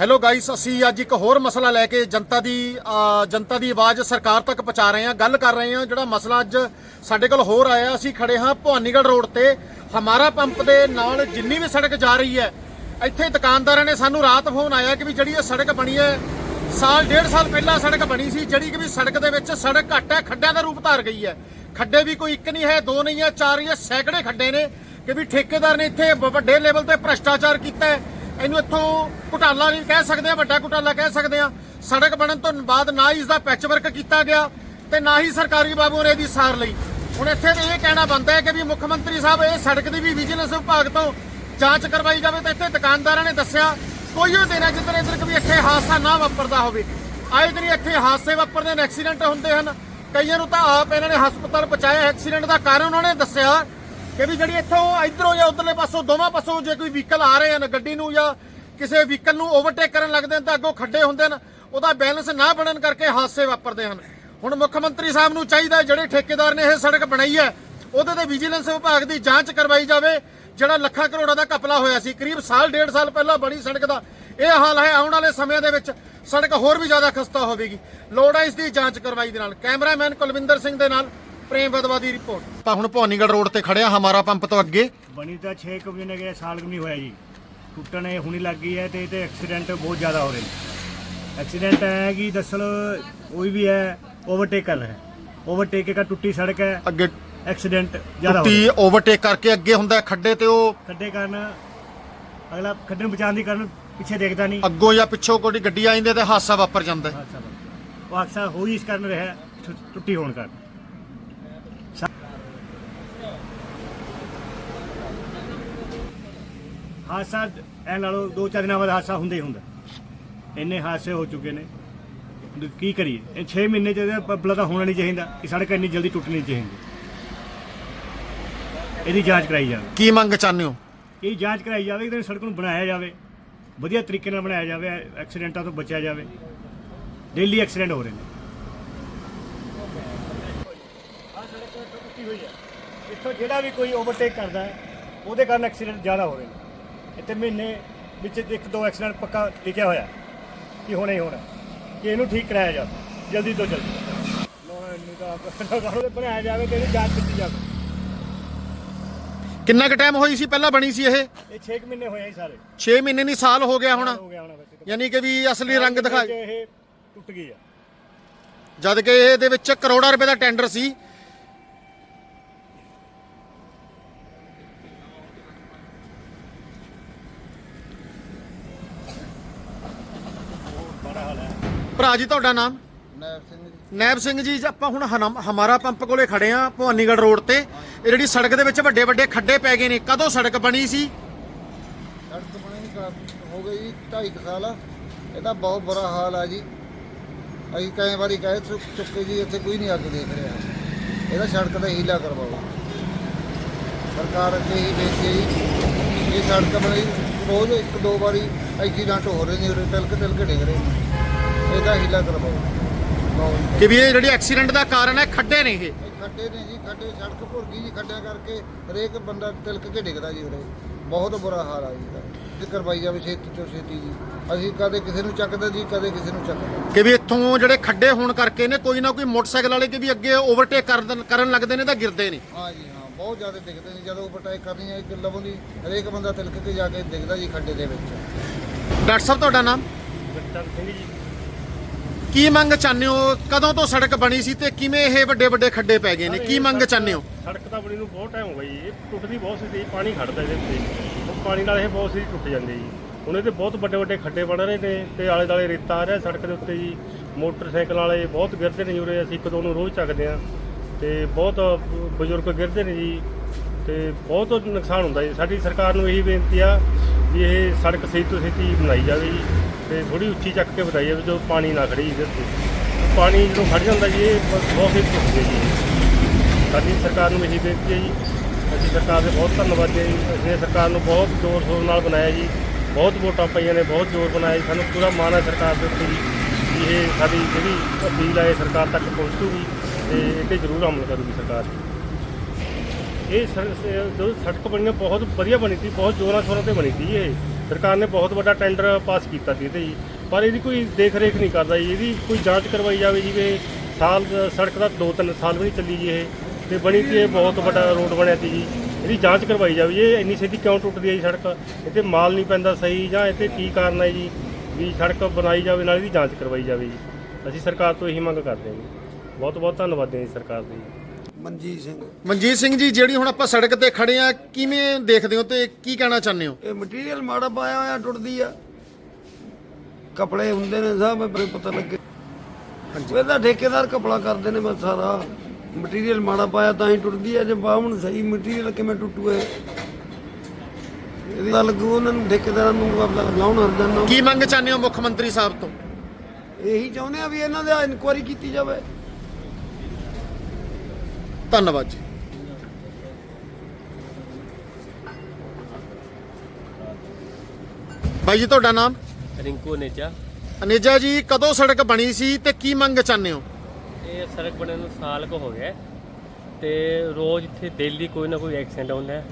Hello guys ਅਸੀਂ ਅੱਜ ਇੱਕ ਹੋਰ ਮਸਲਾ ਲੈ ਕੇ ਜਨਤਾ ਦੀ ਜਨਤਾ ਦੀ ਆਵਾਜ਼ ਸਰਕਾਰ ਤੱਕ ਪਹੁੰਚਾ ਰਹੇ ਹਾਂ, ਗੱਲ ਕਰ ਰਹੇ ਹਾਂ, ਜਿਹੜਾ ਮਸਲਾ ਅੱਜ ਸਾਡੇ ਕੋਲ ਹੋਰ ਆਇਆ, ਅਸੀਂ ਖੜੇ ਹਾਂ ਭਵਾਨੀਗੜ੍ਹ ਰੋਡ ਤੇ, ਹਮਾਰਾ ਪੰਪ ਦੇ ਨਾਲ ਜਿੰਨੀ ਵੀ ਸੜਕ ਜਾ ਰਹੀ ਹੈ, ਇੱਥੇ ਦੁਕਾਨਦਾਰਾਂ ਨੇ ਸਾਨੂੰ ਰਾਤ ਫੋਨ ਆਇਆ ਕਿ ਵੀ ਜਿਹੜੀ ਇਹ ਸੜਕ ਬਣੀ ਹੈ, ਸਾਲ, ਡੇਢ ਸਾਲ ਪਹਿਲਾਂ ਸੜਕ ਬਣੀ ਸੀ, ਜਿਹੜੀ ਕਿ ਵੀ ਸੜਕ ਦੇ ਵਿੱਚ ਸੜਕ ਘੱਟ ਹੈ, ਖੱਡਿਆਂ ਦਾ ਰੂਪ ਧਾਰ ਗਈ ਹੈ। ਖੱਡੇ ਵੀ ਕੋਈ ਇੱਕ ਨਹੀਂ ਹੈ, ਦੋ ਨਹੀਂ ਹੈ, ਚਾਰ ਜਾਂ ਸੈਂਕੜੇ ਖੱਡੇ ਨੇ ਕਿ ਵੀ ਠੇਕੇਦਾਰ ਨੇ ਇੱਥੇ ਵੱਡੇ ਲੈਵਲ ਤੇ ਭ੍ਰਸ਼ਟਾਚਾਰ ਕੀਤਾ ਹੈ। ਇਹਨੂੰ ਇੱਥੋਂ ਘੁਟਾਲਾ ਨਹੀਂ ਕਹਿ ਸਕਦੇ ਆ, ਵੱਡਾ ਘੁਟਾਲਾ ਕਹਿ ਸਕਦੇ ਆ। ਸੜਕ ਬਣਨ ਤੋਂ ਬਾਅਦ ਨਾ ਹੀ ਇਸ ਦਾ ਪੈਚ ਵਰਕ ਕੀਤਾ ਗਿਆ ਤੇ ਨਾ ਹੀ ਸਰਕਾਰੀ ਬਾਬੂ ਨੇ ਇਹਦੀ ਸਾਰ ਲਈ। ਹੁਣ ਇੱਥੇ ਤੇ ਇਹ ਕਹਿਣਾ ਬਣਦਾ ਹੈ ਕਿ ਵੀ ਮੁੱਖ ਮੰਤਰੀ ਸਾਹਿਬ, ਇਹ ਸੜਕ ਦੀ ਵੀ ਵਿਜੀਲੈਂਸ ਵਿਭਾਗ ਤੋਂ ਜਾਂਚ ਕਰਵਾਈ ਜਾਵੇ ਤਾਂ ਇੱਥੇ ਦੁਕਾਨਦਾਰਾਂ ਨੇ ਦੱਸਿਆ, ਕੋਈ ਉਹ ਦਿਨ ਹੈ ਜਿੱਦਣ ਇੱਧਰ ਵੀ ਇੱਥੇ ਹਾਦਸਾ ਨਾ ਵਾਪਰਦਾ ਹੋਵੇ। ਆਏ ਦਿਨ ਇੱਥੇ ਹਾਦਸੇ ਵਾਪਰਦੇ ਨੇ ਐਕਸੀਡੈਂਟ ਹੁੰਦੇ ਹਨ। ਕਈਆਂ ਨੂੰ ਤਾਂ ਆਪ ਇਹਨਾਂ ਨੇ ਹਸਪਤਾਲ ਪਹੁੰਚਾਇਆ ਐਕਸੀਡੈਂਟ ਦਾ ਕਾਰਨ ਉਹਨਾਂ ਨੇ ਦੱਸਿਆ। ਕਿ ਵੀ ਜਿਹੜੀ ਇੱਥੋਂ ਇਧਰੋਂ ਜਾਂ ਉਧਰਲੇ ਪਾਸੋਂ, ਦੋਵਾਂ ਪਾਸੋਂ ਜੇ ਕੋਈ ਵਹੀਕਲ ਆ ਰਹੇ ਹਨ ਗੱਡੀ ਨੂੰ ਜਾਂ ਕਿਸੇ ਵਹੀਕਲ ਨੂੰ ਓਵਰਟੇਕ ਕਰਨ ਲੱਗਦੇ ਹਨ ਤਾਂ ਅੱਗੋਂ ਖੱਡੇ ਹੁੰਦੇ ਹਨ, ਉਹਦਾ ਬੈਲੈਂਸ ਨਾ ਬਣਨ ਕਰਕੇ ਹਾਦਸੇ ਵਾਪਰਦੇ ਹਨ। ਹੁਣ ਮੁੱਖ ਮੰਤਰੀ ਸਾਹਿਬ ਨੂੰ ਚਾਹੀਦਾ ਜਿਹੜੇ ਠੇਕੇਦਾਰ ਨੇ ਇਹ ਸੜਕ ਬਣਾਈ ਹੈ, ਉਹਦੇ ਤੇ ਵਿਜੀਲੈਂਸ ਵਿਭਾਗ ਦੀ ਜਾਂਚ ਕਰਵਾਈ ਜਾਵੇ, ਜਿਹੜਾ ਲੱਖਾਂ ਕਰੋੜਾਂ ਦਾ ਕਪਲਾ ਹੋਇਆ ਸੀ। ਕਰੀਬ ਸਾਲ, ਡੇਢ ਸਾਲ ਪਹਿਲਾਂ ਬਣੀ ਸੜਕ ਦਾ ਇਹ ਹਾਲ ਹੈ, ਆਉਣ ਵਾਲੇ ਸਮੇਂ ਦੇ ਵਿੱਚ ਸੜਕ ਹੋਰ ਵੀ ਜ਼ਿਆਦਾ ਖਸਤਾ ਹੋਵੇਗੀ। ਲੋੜ ਹੈ ਇਸ ਦੀ ਜਾਂਚ ਕਰਵਾਈ ਦੇ ਨਾਲ। ਕੈਮਰਾਮੈਨ ਕੁਲਵਿੰਦਰ ਸਿੰਘ ਦੇ ਨਾਲ ਪ੍ਰੇਮ ਬਦਵਾ ਦੀ ਰਿਪੋਰਟ। ਆਪਾਂ ਹੁਣ ਭਵਾਨੀਗੜ੍ਹ ਰੋਡ ਤੇ ਖੜਿਆ ਹਮਾਰਾ ਪੰਪ ਤੋਂ ਅੱਗੇ। ਬਣੀ ਤਾਂ 6 ਕੁ ਮਹੀਨੇ ਗਏ ਸਾਲ ਕੁ ਨਹੀਂ ਹੋਇਆ ਜੀ। ਟੁੱਟਣ ਇਹ ਹੁਣੀ ਲੱਗ ਗਈ ਹੈ ਤੇ ਇਹਦੇ ਐਕਸੀਡੈਂਟ ਬਹੁਤ ਜ਼ਿਆਦਾ ਹੋ ਰਹੇ ਨੇ। ਐਕਸੀਡੈਂਟ ਹੈ ਕਿ ਦਰਅਸਲ ਕੋਈ ਵੀ ਹੈ ਓਵਰਟੇਕ ਕਰ ਰਿਹਾ ਹੈ। ਓਵਰਟੇਕ का ਟੁੱਟੀ ਸੜਕ ਹੈ। ਅੱਗੇ ਐਕਸੀਡੈਂਟ ਜ਼ਿਆਦਾ ਹੋ ਟੁੱਟੀ ਰਿਹਾ ਓਵਰਟੇਕ ਕਰਕੇ ਅੱਗੇ ਹੁੰਦਾ ਹੈ ਖੱਡੇ ਤੇ ਉਹ ਖੱਡੇ ਕਾਰਨ ਅਗਲਾ ਖੱਡੇ ਨੂੰ ਬਚਾਉਣ ਦੀ ਕਾਰਨ ਪਿੱਛੇ ਦੇਖਦਾ ਨਹੀਂ। ਅੱਗੋਂ ਜਾਂ ਪਿੱਛੋਂ ਕੋਈ ਗੱਡੀ ਆ ਜਾਂਦੀ ਹੈ ਤੇ ਹਾਦਸਾ ਵਾਪਰ ਜਾਂਦਾ ਹੈ। ਹਾਦਸਾ। ਉਹ ਹੋ ਹੀ ਇਸ ਕਾਰਨ ਰਿਹਾ ਟੁ- ਟੁੱਟੀ ਹੋਣ ਕਾਰਨ। ਹਾਦਸਾ ਐ ਨਾਲੋਂ ਦੋ ਚਾਰ ਦਿਨਾਂ ਬਾਅਦ ਹਾਦਸਾ ਹੁੰਦਾ ਹੀ ਹੁੰਦਾ। ਇੰਨੇ ਹਾਦਸੇ ਹੋ ਚੁੱਕੇ ਨੇ। ਕੀ ਕਰੀਏ? ਇਹ 6 ਮਹੀਨੇ ਚ ਪਬਲਾ ਤਾਂ ਹੋਣਾ ਨਹੀਂ ਚਾਹੀਦਾ ਕਿ ਸੜਕ ਇੰਨੀ ਜਲਦੀ ਟੁੱਟਣੀ ਚਾਹੀਦੀ। ਇਹਦੀ ਜਾਂਚ ਕਰਾਈ ਜਾਵੇ। ਕੀ ਮੰਗ ਚਾਹੁੰਦੇ ਹੋ? ਇਹ ਜਾਂਚ ਕਰਾਈ ਜਾਵੇ ਕਿ ਸੜਕ ਨੂੰ ਬਣਾਇਆ ਜਾਵੇ। ਵਧੀਆ ਤਰੀਕੇ ਨਾਲ ਬਣਾਇਆ ਜਾਵੇ ਐਕਸੀਡੈਂਟਾਂ ਤੋਂ ਬਚਿਆ ਜਾਵੇ। ਡੇਲੀ ਐਕਸੀਡੈਂਟ ਹੋ ਰਹੇ ਨੇ। ਆ ਸੜਕ ਟੁੱਟੀ ਹੋਈ ਹੈ। ਇੱਥੋਂ ਜਿਹੜਾ ਵੀ ਕੋਈ ਓਵਰਟੇਕ ਕਰਦਾ ਹੈ ਉਹਦੇ ਕਾਰਨ ਐਕਸੀਡੈਂਟ ਜ਼ਿਆਦਾ ਹੋ ਰਹੇ ਨੇ। ਇੱਥੇ ਮਹੀਨੇ ਵਿੱਚ ਇੱਕ ਦੋ ਐਕਸੀਡੈਂਟ ਪੱਕਾ ਲਿਖਿਆ ਹੋਇਆ ਕਿ ਹੋਣਾ ਹੀ ਹੋਣਾ। ਕਿ ਇਹਨੂੰ ਠੀਕ ਕਰਾਇਆ ਜਾਵੇ ਜਲਦੀ ਤੋਂ ਜਲਦੀ। ਲੋਕਾਂ ਨੂੰ ਤਾਂ ਬਣਾਇਆ ਜਾਵੇ ਤੇ ਇਹਦੀ ਜਾਂਚ ਕੀਤੀ ਜਾਵੇ। ਕਿੰਨਾ ਕੁ ਟਾਈਮ ਹੋਈ ਸੀ? ਪਹਿਲਾਂ ਬਣੀ ਸੀ ਇਹ? ਇਹ 6 ਮਹੀਨੇ ਹੋਏ ਆ ਜੀ ਸਾਰੇ। 6 ਮਹੀਨੇ ਨਹੀਂ ਸਾਲ ਹੋ ਗਿਆ ਹੁਣ। ਹੋ ਗਿਆ ਹੋਣਾ ਵੈਸੇ। ਯਾਨੀ ਕਿ ਵੀ ਅਸਲੀ ਰੰਗ ਦਿਖਾ ਇਹ ਟੁੱਟ ਗਈ ਆ। ਜਦ ਕਿ ਇਹਦੇ ਵਿੱਚ ਕਰੋੜਾਂ ਰੁਪਏ ਦਾ ਟੈਂਡਰ ਸੀ ਬੜਾ ਹਾਲ ਹੈ ਭਰਾ ਜੀ ਤੁਹਾਡਾ ਨਾਮ? ਨੈਬ ਸਿੰਘ ਜੀ। ਨੈਬ ਸਿੰਘ ਜੀ ਆਪਾਂ ਹੁਣ ਹਨਮ- ਹਮਾਰਾ ਪੰਪ ਕੋਲੇ ਖੜੇ ਆ ਭਵਾਨੀਗੜ੍ਹ ਰੋਡ ਤੇ। ਇਹ ਜਿਹੜੀ ਸੜਕ ਦੇ ਵਿੱਚ ਵੱਡੇ ਵੱਡੇ ਖੱਡੇ ਪੈ ਗਏ ਨੇ ਕਦੋਂ ਸੜਕ ਬਣੀ ਸੀ? ਸੜਕ ਬਣੀ ਨੂੰ ਕਾ- ਹੋ ਗਈ ਜੀ ਢਾਈ ਕੁ ਸਾਲ। ਇਹਦਾ ਬਹੁਤ ਬੁਰਾ ਹਾਲ ਆ ਜੀ। ਅਸੀਂ ਕਈ ਵਾਰੀ ਕਹਿ ਚੁੱਕ- ਚੁੱਕੇ ਜੀ ਇੱਥੇ ਕੋਈ ਨਹੀਂ ਅੱਗ ਦੇਖ ਰਿਹਾ। ਇਹਦਾ ਸੜਕ ਦਾ ਹੀਲਾ ਕਰਵਾਓ। ਸਰਕਾਰ ਅੱਗੇ ਹੀ ਬੇਨਤੀ ਹੈ ਜੀ। ਇਹ ਸੜਕ ਬਣੀ ਰੋਜ਼ ਇੱਕ ਦੋ ਵਾਰੀ ਐਕਸੀਡੈਂਟ ਹੋ ਰਹੇ ਨੇ ਉਰੇ ਤਿਲਕ ਤਿਲਕ ਡਿੱਗ ਰਹੇ ਨੇ। ਇਹਦਾ ਹੀਲਾ ਕਰਵਾਓ। ਬਹੁਤ ਕਿ ਵੀ ਇਹ ਜਿਹੜੀ ਐਕਸੀਡੈਂਟ ਦਾ ਕਾਰਨ ਹੈ ਖੱਡੇ ਨੇ ਇਹ? ਇਹ ਖੱਡੇ ਨੇ ਜੀ ਖੱਡੇ ਸੜਕ ਭੁਰ ਗਈ ਜੀ ਖੱਡਿਆਂ ਕਰਕੇ ਹਰੇਕ ਬੰਦਾ ਤਿਲਕ ਕੇ ਡਿੱਗਦਾ ਜੀ ਉਰੇ। ਬਹੁਤ ਬੁਰਾ ਹਾਲ ਆ ਜੀ ਇਹਦਾ। ਇਹ ਕਰਵਾਈ ਜਾਵੇ ਛੇਤੀ ਤੋਂ ਛੇਤੀ ਜੀ। ਅਸੀਂ ਕਦੇ ਕਿਸੇ ਨੂੰ ਚੱਕਦੇ ਜੀ ਕਦੇ ਕਿਸੇ ਨੂੰ ਚੱਕਦੇ ਕਿ ਵੀ ਇੱਥੋਂ ਜਿਹੜੇ ਖੱਡੇ ਹੋਣ ਕਰਕੇ ਨੇ ਕੋਈ ਨਾ ਕੋਈ ਮੋਟਰਸਾਈਕਲ ਵਾਲੇ ਕਿ ਵੀ ਅੱਗੇ ਓਵਰਟੇਕ ਕਰਨ ਕਰਨ ਲੱਗਦੇ ਨੇ ਤਾਂ ਗਿਰਦੇ ਨੇ। ਹਾਂ ਜੀ ਹਾਂ ਬਹੁਤ ਜ਼ਿਆਦਾ ਡਿੱਗਦੇ ਨੇ। ਜਦੋਂ ਓਵਰਟੇਕ ਕਰਨੀ ਹੈ ਇੱਕ ਲਵੋਂ ਦੀ ਹਰੇਕ ਬੰਦਾ ਤਿਲਕ ਕੇ ਜਾ ਕੇ ਡਿੱਗਦਾ ਜੀ ਖੱਡੇ ਦੇ ਵਿੱਚ। ਡਾਕਟਰ ਸਾਹਿਬ ਤੁਹਾਡਾ ਨਾਮ? ਗੁਰਚਰਨ ਸਿੰਘ ਜੀ। ਕੀ ਮੰਗ ਚਾਹੁੰਦੇ ਹੋ? ਕਦੋਂ ਤੋਂ ਸੜਕ ਬਣੀ ਸੀ ਤੇ ਕਿਵੇਂ ਇਹ ਵੱਡੇ ਵੱਡੇ ਖੱਡੇ ਪੈ ਗਏ ਨੇ? ਕੀ ਮੰਗ ਚਾਹੁੰਦੇ ਹੋ? ਸੜਕ ਤਾਂ ਬਣੀ ਨੂੰ ਬਹੁਤ ਟਾਈਮ ਹੋ ਗਿਆ ਜੀ। ਇਹ ਟੁੱਟਦੀ ਬਹੁਤ ਸੀ ਜੀ ਪਾਣੀ ਖੜਦਾ ਇਹਦੇ ਉੱਤੇ। ਉਹ ਪਾਣੀ ਨਾਲ ਇਹ ਬਹੁਤ ਸੀ ਟੁੱਟ ਜਾਂਦੇ ਜੀ। ਹੁਣ ਇਹਦੇ ਬਹੁਤ ਵੱਡੇ ਵੱਡੇ ਖੱਡੇ ਬਣ ਰਹੇ ਨੇ ਤੇ ਆਲੇ ਦਾਲੇ ਰੇਤਾ ਆ ਰਿਹਾ ਸੜਕ ਦੇ ਉੱਤੇ ਜੀ। ਮੋਟਰਸਾਈਕਲ ਵਾਲੇ ਬਹੁਤ ਗਿਰਦੇ ਨੇ ਉਰੇ ਅਸੀਂ ਇੱਕ ਦੋ ਨੂੰ ਰੋਜ਼ ਚੱਕਦੇ ਆ ਤੇ ਬਹੁਤ ਬਜ਼ੁਰਗ ਗਿਰਦੇ ਨੇ ਜੀ। ਤੇ ਬਹੁਤ ਨੁਕਸਾਨ ਹੁੰਦਾ ਜੀ। ਸਾਡੀ ਸਰਕਾਰ ਨੂੰ ਇਹੀ ਬੇਨਤੀ ਆ ਵੀ ਇਹ ਸੜਕ ਸਹੀ ਤੋਂ ਸਹੀ ਬਣਾਈ ਜਾਵੇ ਜੀ ਤੇ ਥੋੜੀ ਉੱਚੀ ਚੱਕ ਕੇ ਬਣਾਈ ਜਾਵੇ, ਜੋ ਪਾਣੀ ਨਾ ਖੜੇ ਇਹਦੇ ਉੱਤੇ ਪਾਣੀ ਜਦੋਂ ਖੜ ਜਾਂਦਾ ਜੀ, ਇਹ ਬਹੁਤ ਹੀ ਟੁੱਟ ਗਿਆ ਜੀ। ਸਾਡੀ ਸਰਕਾਰ ਨੂੰ ਇਹੀ ਬੇਨਤੀ ਹੈ ਜੀ। ਅਸੀਂ ਸਰਕਾਰ ਦੇ ਬਹੁਤ ਧੰਨਵਾਦੀ ਹਾਂ ਜੀ। ਅਸੀਂ ਸਰਕਾਰ ਨੂੰ ਬਹੁਤ ਜ਼ੋਰ ਸ਼ੋਰ ਨਾਲ ਬਣਾਇਆ ਜੀ। ਬਹੁਤ ਵੋਟਾਂ ਪਈਆਂ ਨੇ, ਬਹੁਤ ਜ਼ੋਰ ਬਣਾਇਆ ਜੀ। ਸਾਨੂੰ ਪੂਰਾ ਮਾਣ ਹੈ ਸਰਕਾਰ ਦੇ ਉੱਤੇ ਜੀ ਵੀ ਇਹ ਸਾਡੀ ਜਿਹੜੀ ਅਪੀਲ ਹੈ, ਇਹ ਸਰਕਾਰ ਤੱਕ ਪਹੁੰਚੂਗੀ ਤੇ ਇਹ ਤੇ ਜ਼ਰੂਰ ਅਮਲ ਕਰੂਗੀ ਸਰਕਾਰ। ਇਹ ਸੜ- ਸ- ਜਦੋਂ ਸੜਕ ਬਣੀ ਬਹੁਤ ਵਧੀਆ ਬਣੀ ਸੀ, ਬਹੁਤ ਜ਼ੋਰਾਂ ਸ਼ੋਰਾਂ ਤੇ ਬਣੀ ਸੀ ਇਹ। ਸਰਕਾਰ ਨੇ ਬਹੁਤ ਵੱਡਾ ਟੈਂਡਰ ਪਾਸ ਕੀਤਾ ਸੀ ਇਹਦੇ ਜੀ। ਪਰ ਇਹਦੀ ਕੋਈ ਦੇਖ ਰੇਖ ਨਹੀਂ ਕਰਦਾ ਜੀ, ਇਹਦੀ ਕੋਈ ਜਾਂਚ ਕਰਵਾਈ ਜਾਵੇ ਜੀ ਵੀ ਸਾਲ ਸੜਕ ਦਾ 2-3 ਸਾਲ ਵੀ ਨਹੀਂ ਚੱਲੀ ਜੀ ਇਹ। ਤੇ ਬਣੀ ਸੀ ਇਹ ਬਹੁਤ ਵੱਡਾ ਰੋਡ ਬਣਿਆ ਸੀ ਜੀ। ਇਹਦੀ ਜਾਂਚ ਕਰਵਾਈ ਜਾਵੇ ਜੀ ਇੰਨੀ ਛੇਤੀ ਕਿਉਂ ਟੁੱਟਦੀ ਹੈ ਜੀ ਸੜਕ? ਇੱਥੇ ਮਾਲ ਨਹੀਂ ਪੈਂਦਾ ਸਹੀ ਜਾਂ ਇੱਥੇ ਕੀ ਕਾਰਨ ਹੈ ਜੀ ਵੀ ਸੜਕ ਬਣਾਈ ਜਾਵੇ, ਨਾਲ ਇਹਦੀ ਜਾਂਚ ਕਰਵਾਈ ਜਾਵੇ ਜੀ। ਅਸੀਂ ਸਰਕਾਰ ਤੋਂ ਇਹੀ ਮੰਗ ਕਰਦੇ ਹਾਂ ਜੀ। ਬਹੁਤ ਬਹੁਤ ਧੰਨਵਾਦ ਹੈ ਜੀ ਸਰਕਾਰ ਦੀ ਜੀ। ਮਨਜੀਤ ਸਿੰਘ। ਮਨਜੀਤ ਸਿੰਘ ਜੀ ਜਿਹੜੀ ਹੁਣ ਆਪਾਂ ਸੜਕ ਤੇ ਖੜੇ ਆ ਕਿਵੇਂ ਦੇਖਦੇ ਹੋ ਤੇ ਕੀ ਕਹਿਣਾ ਚਾਹੁੰਦੇ ਹੋ? ਇਹ ਮਟੀਰੀਅਲ ਮਾੜਾ ਪਾਇਆ ਹੋਇਆ ਟੁੱਟਦੀ ਆ। ਕਪੜੇ ਹੁੰਦੇ ਨੇ ਸਭ ਬਰੇ ਪਤਾ ਲੱਗੇ। ਇਹਦਾ ਠੇਕੇਦਾਰ ਕਪੜਾ ਕਰਦੇ ਨੇ ਬਸ ਸਾਰਾ। ਮਟੀਰੀਅਲ ਮਾੜਾ ਪਾਇਆ ਤਾਂ ਹੀ ਟੁੱਟਦੀ ਆ ਜੇ ਬਾਹਮਣ ਸਹੀ ਮਟੀਰੀਅਲ ਕਿਵੇਂ ਟੁੱਟੂਏ। ਇਹਦੀ ਗੱਲ ਲੱਗੂ ਉਹਨਾਂ ਨੂੰ ਠੇਕੇਦਾਰਾਂ ਨੂੰ ਲਾਉਣ ਹਰਜਾਨਾ ਕੀ ਮੰਗ ਚਾਹੁੰਦੇ ਹੋ ਮੁੱਖ ਮੰਤਰੀ ਸਾਹਿਬ ਤੋਂ? ਇਹੀ ਚਾਹੁੰਦੇ ਆ ਵੀ ਇਹਨਾਂ ਦੇ ਇਨਕੁਆਇਰੀ ਕੀਤੀ ਜਾਵੇ। ਧੰਨਵਾਦ ਜੀ। ਬਾਈ ਜੀ ਤੁਹਾਡਾ ਨਾਮ? ਰਿੰਕੂ ਨੇਜਾ ਅਨੇਜਾ ਜੀ ਕਦੋਂ ਸੜਕ ਬਣੀ ਸੀ ਤੇ ਕੀ ਮੰਗ ਚਾਹੁੰਦੇ ਹੋ? ਇਹ ਸੜਕ ਬਣਨ ਨੂੰ ਸਾਲ ਕੁ ਹੋ ਗਿਆ ਹੈ ਤੇ ਰੋਜ਼ ਇੱਥੇ ਡੇਲੀ ਕੋਈ ਨਾ ਕੋਈ ਐਕਸੀਡੈਂਟ ਹੁੰਦਾ ਹੈ।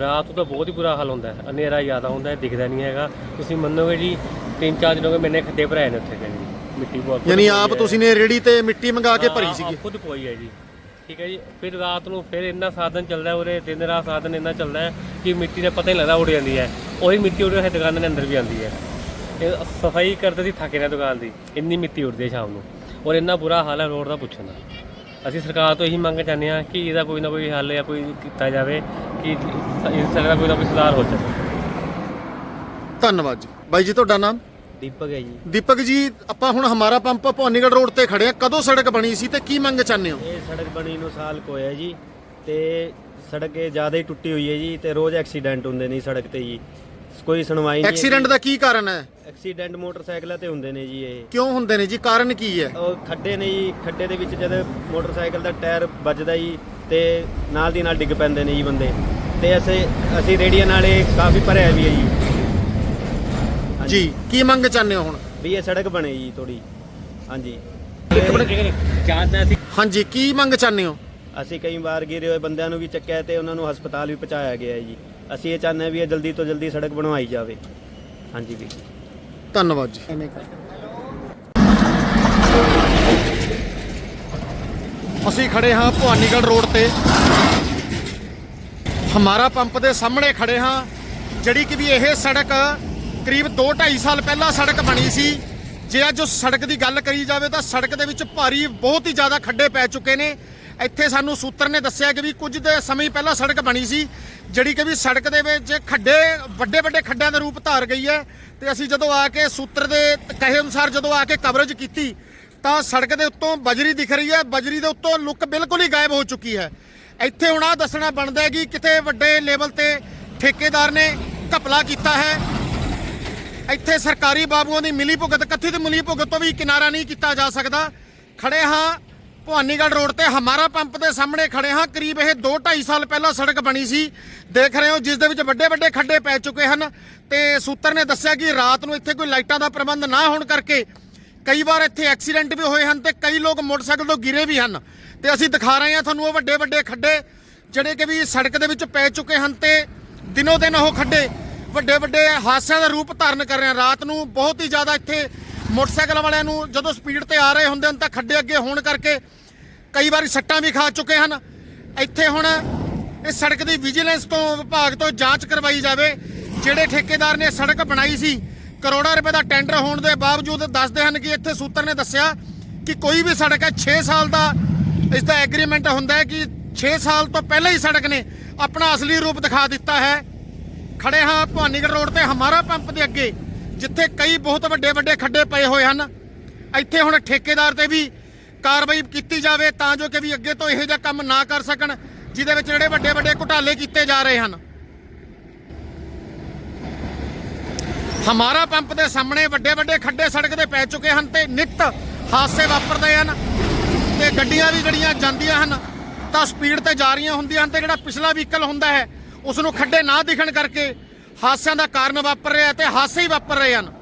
ਰਾਤ ਨੂੰ ਤਾਂ ਬਹੁਤ ਹੀ ਬੁਰਾ ਹਾਲ ਹੁੰਦਾ ਹੈ। ਹਨੇਰਾ ਜ਼ਿਆਦਾ ਹੁੰਦਾ ਹੈ ਦਿਖਦਾ ਨਹੀਂ ਹੈਗਾ। ਤੁਸੀਂ ਮੰਨੋਗੇ ਜੀ ਤਿੰਨ ਚਾਰ ਦਿਨ ਹੋ ਗਏ ਮੈਨੇ ਖੱਡੇ ਭਰਾਏ ਨੇ ਉੱਥੇ ਕਹਿੰਦੇ ਜੀ ਮਿੱਟੀ ਖੁਦ ਯਾਨੀ ਆਪ। ਤੁਸੀਂ ਨੇ ਰੇੜੀ ਤੇ ਮਿੱਟੀ ਮੰਗਾ ਕੇ ਭਰੀ ਸੀਗੀ। ਖੁਦ ਪਵਾਈ ਹੈ ਜੀ। ਠੀਕ ਹੈ ਜੀ, ਫਿਰ ਰਾਤ ਨੂੰ ਫਿਰ ਇੰਨਾ ਸਾਧਨ ਚੱਲਦਾ ਉਰੇ, ਦਿਨ ਰਾਤ ਸਾਧਨ ਇੰਨਾ ਚੱਲਦਾ ਕਿ ਮਿੱਟੀ ਦਾ ਪਤਾ ਹੀ ਲੱਗਦਾ ਉੱਡ ਜਾਂਦੀ ਹੈ। ਉਹੀ ਮਿੱਟੀ ਉੜ ਕੇ ਦੁਕਾਨਾਂ ਦੇ ਅੰਦਰ ਵੀ ਆਉਂਦੀ ਹੈ। ਇਹ ਸਫ਼ਾਈ ਕਰਦੇ ਸੀ ਥੱਕੇ ਨਾ ਦੁਕਾਨ ਦੀ, ਇੰਨੀ ਮਿੱਟੀ ਉੱਡਦੀ ਹੈ ਸ਼ਾਮ ਨੂੰ। ਔਰ ਇੰਨਾ ਬੁਰਾ ਹਾਲ ਹੈ ਰੋਡ ਦਾ ਪੁੱਛਣ ਦਾ। ਅਸੀਂ ਸਰਕਾਰ ਤੋਂ ਇਹੀ ਮੰਗ ਚਾਹੁੰਦੇ ਹਾਂ ਕਿ ਇਹਦਾ ਕੋਈ ਨਾ ਕੋਈ ਹੱਲ ਜਾਂ ਕੋਈ ਕੀਤਾ ਜਾਵੇ ਕਿ ਇਸ ਸੜਕ ਦਾ ਕੋਈ ਨਾ ਕੋਈ ਸੁਧਾਰ ਹੋ ਜਾਵੇ। ਧੰਨਵਾਦ ਜੀ। ਬਾਈ ਜੀ, ਤੁਹਾਡਾ ਨਾਮ? ਦੀਪਕ ਹੈ ਜੀ। ਦੀਪਕ ਜੀ ਆਪਾਂ ਹੁਣ ਹਮਾਰਾ ਪੰਪ ਭਵਾਨੀਗੜ੍ਹ ਰੋਡ ਤੇ ਖੜੇ ਆ। ਕਦੋਂ ਸੜਕ ਬਣੀ ਸੀ ਤੇ ਕੀ ਮੰਗ ਚਾਹੁੰਦੇ ਹੋ? ਇਹ ਸੜਕ ਬਣੀ ਨੂੰ ਸਾਲ ਕੁ ਹੋਇਆ ਜੀ ਤੇ ਸੜਕ ਇਹ ਜ਼ਿਆਦਾ ਹੀ ਟੁੱਟੀ ਹੋਈ ਹੈ ਜੀ ਤੇ ਰੋਜ਼ ਐਕਸੀਡੈਂਟ ਹੁੰਦੇ ਨੇ ਸੜਕ ਤੇ ਜੀ। ਕੋਈ ਸੁਣਵਾਈ ਨਹੀਂ ਐਕਸੀਡੈਂਟ ਦਾ ਕੀ ਕਾਰਨ ਹੈ? ਐਕਸੀਡੈਂਟ ਮੋਟਰਸਾਈਕਲਾਂ ਤੇ ਹੁੰਦੇ ਨੇ ਜੀ ਇਹ। ਕਿਉਂ ਹੁੰਦੇ ਨੇ ਜੀ? ਕਾਰਨ ਕੀ ਹੈ? ਉਹ ਖੱਡੇ ਨੇ ਜੀ ਖੱਡੇ ਦੇ ਵਿੱਚ ਜਦ ਮੋਟਰਸਾਈਕਲ ਦਾ ਟਾਇਰ ਵੱਜਦਾ ਜੀ ਤੇ ਨਾਲ ਦੀ ਨਾਲ ਡਿੱਗ ਪੈਂਦੇ ਨੇ ਜੀ ਬੰਦੇ। ਤੇ ਅਸੀਂ ਅਸੀਂ ਨਾਲ ਇਹ ਕਾਫੀ ਭਰਿਆ ਵੀ ਹੈ ਜੀ। ਜੀ ਕੀ ਮੰਗ ਚਾਹੁੰਦੇ ਹੋ ਹੁਣ? ਵੀ ਇਹ ਸੜਕ ਬਣੇ ਜੀ ਥੋੜੀ ਹਾਂਜੀ। ਹਾਂਜੀ ਕੀ ਮੰਗ ਚਾਹੁੰਦੇ ਹੋ? ਅਸੀਂ ਕਈ ਵਾਰ ਗਿਰੇ ਹੋਏ ਬੰਦਿਆਂ ਨੂੰ ਵੀ ਚੱਕਿਆ ਤੇ ਉਹਨਾਂ ਨੂੰ ਹਸਪਤਾਲ ਵੀ ਪਹੁੰਚਾਇਆ ਗਿਆ ਹੈ ਜੀ। ਅਸੀਂ ਇਹ ਚਾਹੁੰਦੇ ਹਾਂ ਵੀ ਇਹ ਜਲਦੀ ਤੋਂ ਜਲਦੀ ਸੜਕ ਬਣਵਾਈ ਜਾਵੇ। ਹਾਂਜੀ ਵੀ। ਧੰਨਵਾਦ ਜੀ। ਅਸੀਂ ਖੜੇ ਹਾਂ ਭਵਾਨੀਗੜ੍ਹ ਰੋਡ ਤੇ। ਹਮਾਰਾ ਪੰਪ ਦੇ ਸਾਹਮਣੇ ਖੜੇ ਹਾਂ ਜਿਹੜੀ ਕਿ ਵੀ ਇਹ ਸੜਕ ਕਰੀਬ 2-2.5 ਸਾਲ ਪਹਿਲਾਂ ਸੜਕ ਬਣੀ ਸੀ। ਜੇ ਅੱਜ ਉਸ ਸੜਕ ਦੀ ਗੱਲ ਕਰੀ ਜਾਵੇ ਤਾਂ ਸੜਕ ਦੇ ਵਿੱਚ ਭਾਰੀ, ਬਹੁਤ ਹੀ ਜ਼ਿਆਦਾ ਖੱਡੇ ਪੈ ਚੁੱਕੇ ਨੇ। ਇੱਥੇ ਸਾਨੂੰ ਸੂਤਰ ਨੇ ਦੱਸਿਆ ਕਿ ਵੀ ਕੁਝ ਦੇ ਸਮੇਂ ਪਹਿਲਾਂ ਸੜਕ ਬਣੀ ਸੀ, ਜਿਹੜੀ ਕਿ ਵੀ ਸੜਕ ਦੇ ਵਿੱਚ ਖੱਡੇ ਵੱਡੇ ਵੱਡੇ ਖੱਡਿਆਂ ਦਾ ਰੂਪ ਧਾਰ ਗਈ ਹੈ। ਤੇ ਅਸੀਂ ਜਦੋਂ ਆ ਕੇ ਸੂਤਰ ਦੇ ਕਹੇ ਅਨੁਸਾਰ ਜਦੋਂ ਆ ਕੇ ਕਵਰੇਜ ਕੀਤੀ, ਤਾਂ ਸੜਕ ਦੇ ਉੱਤੋਂ ਬਜਰੀ ਦਿਖ ਰਹੀ ਹੈ। ਬਜਰੀ ਦੇ ਉੱਤੋਂ ਲੁੱਕ ਬਿਲਕੁਲ ਹੀ ਗਾਇਬ ਹੋ ਚੁੱਕੀ ਹੈ। ਇੱਥੇ ਹੁਣ ਆ ਦੱਸਣਾ ਬਣਦਾ ਹੈ ਕਿ ਕਿਤੇ ਵੱਡੇ ਲੈਵਲ ਤੇ ਠੇਕੇਦਾਰ ਨੇ ਘਪਲਾ ਕੀਤਾ ਹੈ। ਇੱਥੇ ਸਰਕਾਰੀ ਬਾਬੂਆਂ ਦੀ ਮਿਲੀ ਭੁਗਤ ਕਥਿਤ ਮਿਲੀ ਭੁਗਤ ਤੋਂ ਵੀ ਕਿਨਾਰਾ ਨਹੀਂ ਕੀਤਾ ਜਾ ਸਕਦਾ। ਖੜੇ ਹਾਂ ਭਵਾਨੀਗੜ੍ਹ ਰੋਡ ਤੇ, ਹਮਾਰਾ ਪੰਪ ਦੇ ਸਾਹਮਣੇ ਖੜੇ ਹਾਂ। ਕਰੀਬ ਇਹ 2-2.5 ਸਾਲ ਪਹਿਲਾਂ ਸੜਕ ਬਣੀ ਸੀ। ਦੇਖ ਰਹੇ ਹੋ, ਜਿਸ ਦੇ ਵਿੱਚ ਵੱਡੇ ਵੱਡੇ ਖੱਡੇ ਪੈ ਚੁੱਕੇ ਹਨ। ਤੇ ਸੂਤਰ ਨੇ ਦੱਸਿਆ ਕਿ ਰਾਤ ਨੂੰ ਇੱਥੇ ਕੋਈ ਲਾਈਟਾਂ ਦਾ ਪ੍ਰਬੰਧ ਨਾ ਹੋਣ ਕਰਕੇ ਕਈ ਵਾਰ ਇੱਥੇ ਐਕਸੀਡੈਂਟ ਵੀ ਹੋਏ ਹਨ ਤੇ ਕਈ ਲੋਕ ਮੋਟਰਸਾਈਕਲ ਤੋਂ ਗਿਰੇ ਵੀ ਹਨ। ਤੇ ਅਸੀਂ ਦਿਖਾ ਰਹੇ ਹਾਂ ਤੁਹਾਨੂੰ ਉਹ ਵੱਡੇ ਵੱਡੇ ਖੱਡੇ, ਜਿਹੜੇ ਕਿ ਵੀ ਸੜਕ ਦੇ ਵਿੱਚ ਪੈ ਚੁੱਕੇ ਹਨ ਤੇ ਦਿਨੋ ਦਿਨ ਉਹ ਖੱਡੇ ਵੱਡੇ ਵੱਡੇ ਹਾਦਸਿਆਂ ਦਾ ਰੂਪ ਧਾਰਨ ਕਰ ਰਹੇ ਹਨ ਰਾਤ ਨੂੰ ਬਹੁਤ ਹੀ ਜ਼ਿਆਦਾ ਇੱਥੇ ਮੋਟਰਸਾਈਕਲ ਵਾਲਿਆਂ ਨੂੰ ਜਦੋਂ ਸਪੀਡ ਤੇ ਆ ਰਹੇ ਹੁੰਦੇ ਹਨ ਤਾਂ ਖੱਡੇ ਅੱਗੇ ਹੋਣ ਕਰਕੇ ਕਈ ਵਾਰੀ ਸੱਟਾਂ ਵੀ ਖਾ ਚੁੱਕੇ ਹਨ। ਇੱਥੇ ਹੁਣ ਇਸ ਸੜਕ ਦੀ ਵਿਜੀਲੈਂਸ ਤੋਂ ਵਿਭਾਗ ਤੋਂ ਜਾਂਚ ਕਰਵਾਈ ਜਾਵੇ। ਜਿਹੜੇ ਠੇਕੇਦਾਰ ਨੇ ਸੜਕ ਬਣਾਈ ਸੀ, ਕਰੋੜਾਂ ਰੁਪਏ ਦਾ ਟੈਂਡਰ ਹੋਣ ਦੇ ਬਾਵਜੂਦ ਦੱਸਦੇ ਹਨ ਕਿ ਇੱਥੇ ਸੂਤਰ ਨੇ ਦੱਸਿਆ ਕਿ ਕੋਈ ਵੀ ਸੜਕ ਹੈ 6 ਸਾਲ ਦਾ ਇਸ ਦਾ ਐਗਰੀਮੈਂਟ ਹੁੰਦਾ ਹੈ ਕਿ 6 ਸਾਲ ਤੋਂ ਪਹਿਲਾਂ ਹੀ ਸੜਕ ਨੇ ਆਪਣਾ ਅਸਲੀ ਰੂਪ ਦਿਖਾ ਦਿੱਤਾ ਹੈ। ਖੜੇ ਹਾਂ ਭਵਾਨੀਗੜ੍ਹ ਰੋਡ ਤੇ ਹਮਾਰਾ ਪੰਪ ਦੇ ਅੱਗੇ, ਜਿੱਥੇ ਕਈ ਬਹੁਤ ਵੱਡੇ ਵੱਡੇ ਖੱਡੇ ਪਏ ਹੋਏ ਹਨ। ਇੱਥੇ ਹੁਣ ਠੇਕੇਦਾਰ ਤੇ ਵੀ ਕਾਰਵਾਈ ਕੀਤੀ ਜਾਵੇ ਤਾਂ ਜੋ ਕਿ ਵੀ ਅੱਗੇ ਤੋਂ ਇਹੋ ਜਿਹਾ ਕੰਮ ਨਾ ਕਰ ਸਕਣ, ਜਿਹਦੇ ਵਿੱਚ ਜਿਹੜੇ ਵੱਡੇ ਵੱਡੇ ਘੁਟਾਲੇ ਕੀਤੇ ਜਾ ਰਹੇ ਹਨ। ਹਮਾਰਾ ਪੰਪ ਦੇ ਸਾਹਮਣੇ ਵੱਡੇ ਵੱਡੇ ਖੱਡੇ ਸੜਕ ਦੇ ਪੈ ਚੁੱਕੇ ਹਨ ਤੇ ਨਿਤ ਹਾਦਸੇ ਵਾਪਰਦੇ ਹਨ ਤੇ ਗੱਡੀਆਂ ਵੀ ਜਿਹੜੀਆਂ ਜਾਂਦੀਆਂ ਹਨ, ਤਾਂ ਸਪੀਡ ਤੇ ਜਾ ਰਹੀਆਂ ਹੁੰਦੀਆਂ ਹਨ ਤੇ ਜਿਹੜਾ ਪਿਛਲਾ ਵਹੀਕਲ ਹੁੰਦਾ ਹੈ ਉਸ ਨੂੰ ਖੱਡੇ ਨਾ ਦਿਖਣ ਕਰਕੇ ਹਾਸਿਆਂ ਦਾ ਕਾਰਨ ਵਾਪਰ ਰਿਹਾ ਤੇ ਹਾਸੇ ਹੀ ਵਾਪਰ ਰਹੇ ਹਨ।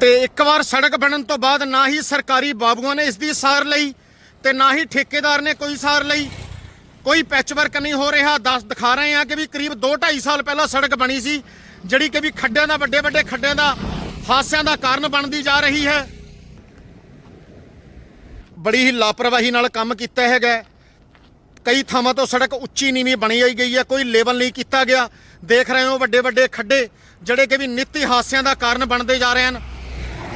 ਤੇ ਇੱਕ ਵਾਰ ਸੜਕ ਬਣਨ ਤੋਂ ਬਾਅਦ ਨਾ ਹੀ ਸਰਕਾਰੀ ਬਾਬੂਆਂ ਨੇ ਇਸ ਦੀ ਸਾਰ ਲਈ ਤੇ ਨਾ ਹੀ ਠੇਕੇਦਾਰ ਨੇ ਕੋਈ ਸਾਰ ਲਈ। ਕੋਈ ਪੈਚ ਵਰਕ ਨਹੀਂ ਹੋ ਰਿਹਾ। ਦੱਸ ਦਿਖਾ ਰਹੇ ਆ ਕਿ ਵੀ ਕਰੀਬ 2.5 ਸਾਲ ਪਹਿਲਾਂ ਸੜਕ ਬਣੀ ਸੀ, ਜਿਹੜੀ ਕਿ ਵੀ ਖੱਡਿਆਂ ਦਾ, ਵੱਡੇ ਵੱਡੇ ਖੱਡਿਆਂ ਦਾ ਹਾਸਿਆਂ ਦਾ ਕਾਰਨ ਬਣਦੀ ਜਾ ਰਹੀ ਹੈ। ਬੜੀ ਹੀ ਲਾਪਰਵਾਹੀ ਨਾਲ ਕੰਮ ਕੀਤਾ ਹੈਗਾ। ਕਈ ਥਾਵਾਂ ਤੋਂ ਸੜਕ ਉੱਚੀ ਨੀਵੀਂ ਬਣੀ ਆਈ ਗਈ ਹੈ, ਕੋਈ ਲੈਵਲ ਨਹੀਂ ਕੀਤਾ ਗਿਆ। ਦੇਖ ਰਹੇ ਹੋ ਵੱਡੇ ਵੱਡੇ ਖੱਡੇ, ਜਿਹੜੇ ਕਿ ਵੀ ਨਿੱਤੀ ਹਾਸਿਆਂ ਦਾ ਕਾਰਨ ਬਣਦੇ ਜਾ ਰਹੇ ਹਨ।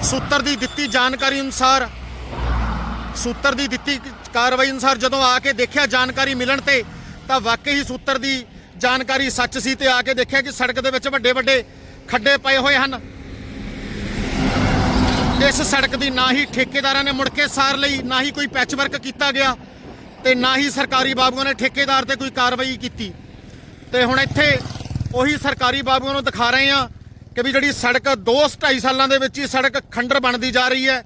ਸੂਤਰ ਦੀ ਦਿੱਤੀ ਜਾਣਕਾਰੀ ਅਨੁਸਾਰ, ਸੂਤਰ ਦੀ ਦਿੱਤੀ ਕਾਰਵਾਈ ਅਨੁਸਾਰ ਜਦੋਂ ਆ ਕੇ ਦੇਖਿਆ ਜਾਣਕਾਰੀ ਮਿਲਣ ਤੇ, ਤਾਂ ਵਾਕਈ ਹੀ ਸੂਤਰ ਦੀ ਜਾਣਕਾਰੀ ਸੱਚ ਸੀ ਤੇ ਆ ਕੇ ਦੇਖਿਆ ਕਿ ਸੜਕ ਦੇ ਵਿੱਚ ਵੱਡੇ ਵੱਡੇ ਖੱਡੇ ਪਏ ਹੋਏ ਹਨ। ਇਸ ਸੜਕ ਦੀ ਨਾ ਹੀ ਠੇਕੇਦਾਰਾਂ ਨੇ ਮੁੜ ਕੇ ਸਾਰ ਲਈ, ਨਾ ਹੀ ਕੋਈ ਪੈਚ ਵਰਕ ਕੀਤਾ ਗਿਆ ਤੇ ਨਾ ਹੀ ਸਰਕਾਰੀ ਬਾਬੂਆਂ ਨੇ ਠੇਕੇਦਾਰ ਤੇ ਕੋਈ ਕਾਰਵਾਈ ਕੀਤੀ। ਤੇ ਹੁਣ ਇੱਥੇ ਉਹੀ ਸਰਕਾਰੀ ਬਾਬੂਆਂ ਨੂੰ ਦਿਖਾ ਰਹੇ ਆ ਕਿ ਵੀ ਜਿਹੜੀ ਸੜਕ 2-2.5 ਸਾਲਾਂ ਦੇ ਵਿੱਚ ਹੀ ਸੜਕ ਖੰਡਰ ਬਣਦੀ ਜਾ ਰਹੀ ਹੈ।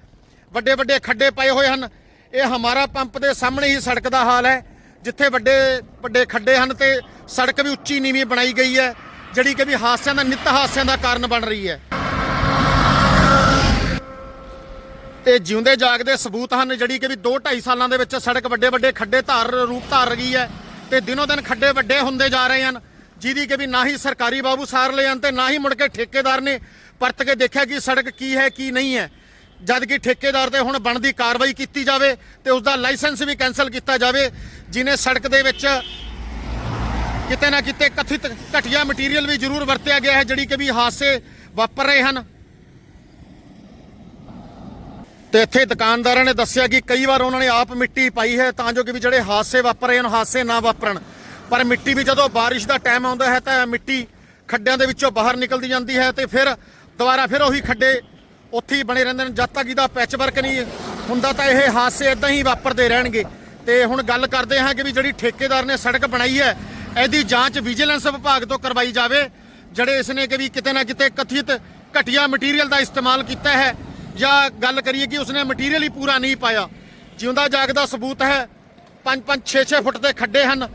ਵੱਡੇ ਵੱਡੇ ਖੱਡੇ ਪਏ ਹੋਏ ਹਨ। ਇਹ ਹਮਾਰਾ ਪੰਪ ਦੇ ਸਾਹਮਣੇ ਹੀ ਸੜਕ ਦਾ ਹਾਲ ਹੈ, ਜਿੱਥੇ ਵੱਡੇ ਵੱਡੇ ਖੱਡੇ ਹਨ ਤੇ ਸੜਕ ਵੀ ਉੱਚੀ ਨੀਵੀਂ ਬਣਾਈ ਗਈ ਹੈ, ਜਿਹੜੀ ਕਿ ਵੀ ਹਾਦਸਿਆਂ ਦਾ, ਨਿੱਤ ਹਾਦਸਿਆਂ ਦਾ ਕਾਰਨ ਬਣ ਰਹੀ ਹੈ। ਤੇ ਜਿਉਂਦੇ ਜਾਗਦੇ ਸਬੂਤ ਹਨ, ਜਿਹੜੀ ਕਿ ਵੀ 2-2.5 ਸਾਲਾਂ ਦੇ ਵਿੱਚ ਸੜਕ ਵੱਡੇ ਵੱਡੇ ਖੱਡੇ ਧਾਰ, ਰੂਪ ਧਾਰ ਰਹੀ ਹੈ ਤੇ ਦਿਨੋ ਦਿਨ ਖੱਡੇ ਵੱਡੇ ਹੁੰਦੇ ਜਾ ਰਹੇ ਹਨ, ਜਿਹਦੀ ਕਿ ਵੀ ਨਾ ਹੀ ਸਰਕਾਰੀ ਬਾਬੂ ਸਾਰ ਲਏ ਹਨ ਤੇ ਨਾ ਹੀ ਮੁੜ ਕੇ ਠੇਕੇਦਾਰ ਨੇ ਪਰਤ ਕੇ ਦੇਖਿਆ ਕਿ ਸੜਕ ਕੀ ਹੈ, ਕੀ ਨਹੀਂ ਹੈ। ਜਦ ਕਿ ਠੇਕੇਦਾਰ ਤੇ ਹੁਣ ਬਣਦੀ ਕਾਰਵਾਈ ਕੀਤੀ ਜਾਵੇ ਤੇ ਉਸ ਦਾ ਲਾਇਸੈਂਸ ਵੀ ਕੈਨਸਲ ਕੀਤਾ ਜਾਵੇ, ਜਿਨੇ ਸੜਕ ਦੇ ਵਿੱਚ ਕਿਤੇ ਨਾ ਕਿਤੇ ਕਥਿਤ ਘਟੀਆ ਮਟੀਰੀਅਲ ਵੀ ਜ਼ਰੂਰ ਵਰਤਿਆ ਗਿਆ ਹੈ, ਜਿਹੜੀ ਕਿ ਵੀ ਹਾਦਸੇ ਵਾਪਰ ਰਹੇ ਹਨ। ਤੇ ਇੱਥੇ ਦੁਕਾਨਦਾਰਾਂ ਨੇ ਦੱਸਿਆ ਕਿ ਕਈ ਵਾਰ ਉਹਨਾਂ ਨੇ ਆਪ ਮਿੱਟੀ ਪਾਈ ਹੈ, ਤਾਂ ਜੋ ਕਿ ਵੀ ਜਿਹੜੇ ਹਾਦਸੇ ਵਾਪਰ ਰਹੇ ਹਨ, ਹਾਦਸੇ ਨਾ ਵਾਪਰਨ। ਪਰ ਮਿੱਟੀ ਵੀ ਜਦੋਂ ਬਾਰਿਸ਼ ਦਾ ਟਾਈਮ ਆਉਂਦਾ ਹੈ, ਤਾਂ ਮਿੱਟੀ ਖੱਡਿਆਂ ਦੇ ਵਿੱਚੋਂ ਬਾਹਰ ਨਿਕਲਦੀ ਜਾਂਦੀ ਹੈ ਤੇ ਫਿਰ ਦੁਬਾਰਾ ਫਿਰ ਉਹੀ ਖੱਡੇ ਉੱਥੇ ਹੀ ਬਣੇ ਰਹਿੰਦੇ ਨੇ, ਜਦ ਤੱਕ ਇਹਦਾ ਪੈਚ ਵਰਕ ਨਹੀਂ ਹੁੰਦਾ ਤਾਂ ਇਹ ਹਾਦਸੇ ਇਦਾਂ ਹੀ ਵਾਪਰਦੇ ਰਹਿਣਗੇ। ਤੇ ਹੁਣ ਗੱਲ ਕਰਦੇ ਹਾਂ ਕਿ ਵੀ ਜਿਹੜੀ ਠੇਕੇਦਾਰ ਨੇ ਸੜਕ ਬਣਾਈ ਹੈ, ਇਹਦੀ ਜਾਂਚ ਵਿਜੀਲੈਂਸ ਵਿਭਾਗ ਤੋਂ ਕਰਵਾਈ ਜਾਵੇ, ਜਿਹੜੇ ਇਸ ਨੇ ਕਿ ਵੀ ਕਿਤੇ ਨਾ ਕਿਤੇ ਕਥਿਤ ਘਟੀਆ ਮਟੀਰੀਅਲ ਦਾ ਇਸਤੇਮਾਲ ਕੀਤਾ ਹੈ, ਜਾਂ ਗੱਲ ਕਰੀਏ ਕਿ ਉਸਨੇ ਮਟੀਰੀਅਲ ਹੀ ਪੂਰਾ ਨਹੀਂ ਪਾਇਆ। ਜਿਉਂਦਾ ਜਾਗਦਾ ਸਬੂਤ ਹੈ 5-5 6-6 ਫੁੱਟ ਦੇ ਖੱਡੇ ਹਨ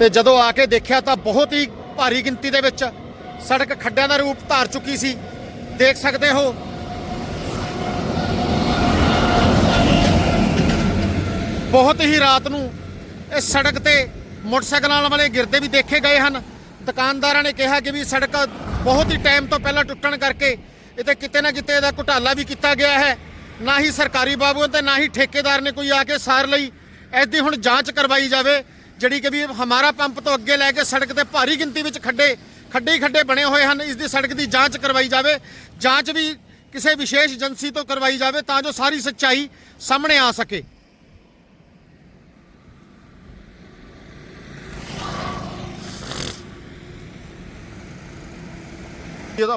ਤੇ ਜਦੋਂ ਆ ਕੇ ਦੇਖਿਆ ਤਾਂ ਬਹੁਤ ਹੀ ਭਾਰੀ ਗਿਣਤੀ ਦੇ ਵਿੱਚ ਸੜਕ ਖੱਡਿਆਂ ਦਾ ਰੂਪ ਧਾਰ ਚੁੱਕੀ ਸੀ। ਦੇਖ ਸਕਦੇ ਹੋ। ਬਹੁਤ ਹੀ ਰਾਤ ਨੂੰ ਇਸ ਸੜਕ ਤੇ ਮੋਟਰਸਾਈਕਲਾਂ ਵਾਲੇ ਗਿਰਦੇ ਵੀ ਦੇਖੇ ਗਏ ਹਨ। ਦੁਕਾਨਦਾਰਾਂ ਨੇ ਕਿਹਾ ਕਿ ਵੀ ਸੜਕ ਬਹੁਤ ਹੀ ਟਾਈਮ ਤੋਂ ਪਹਿਲਾਂ ਟੁੱਟਣ ਕਰਕੇ ਇਤੇ ਕਿਤੇ ਨਾ ਕਿਤੇ ਇਹਦਾ ਘੁਟਾਲਾ ਵੀ ਕੀਤਾ ਗਿਆ ਹੈ। ਨਾ ਹੀ ਸਰਕਾਰੀ ਬਾਬੂ ਤੇ ਨਾ ਹੀ ਠੇਕੇਦਾਰ ਨੇ ਕੋਈ ਆ ਕੇ ਸਾਰ ਲਈ। ਇਸ ਦੀ ਹੁਣ ਜਾਂਚ ਕਰਵਾਈ ਜਾਵੇ। ਜਿਹੜੀ ਕਿ ਵੀ ਹਮਾਰਾ ਪੰਪ ਤੋਂ ਅੱਗੇ ਲੈ ਕੇ ਸੜਕ ਤੇ ਭਾਰੀ ਗਿਣਤੀ ਵਿੱਚ ਖੱਡੇ ਖੱਡੇ ਹੀ ਖੱਡੇ ਬਣੇ ਹੋਏ ਹਨ, ਇਸ ਦੀ ਸੜਕ ਦੀ ਜਾਂਚ ਕਰਵਾਈ ਜਾਵੇ, ਜਾਂਚ ਵੀ ਕਿਸੇ ਵਿਸ਼ੇਸ਼ ਏਜੰਸੀ ਤੋਂ ਕਰਵਾਈ ਜਾਵੇ ਤਾਂ ਜੋ ਸਾਰੀ ਸੱਚਾਈ ਸਾਹਮਣੇ ਆ ਸਕੇ। ਇਹਦਾ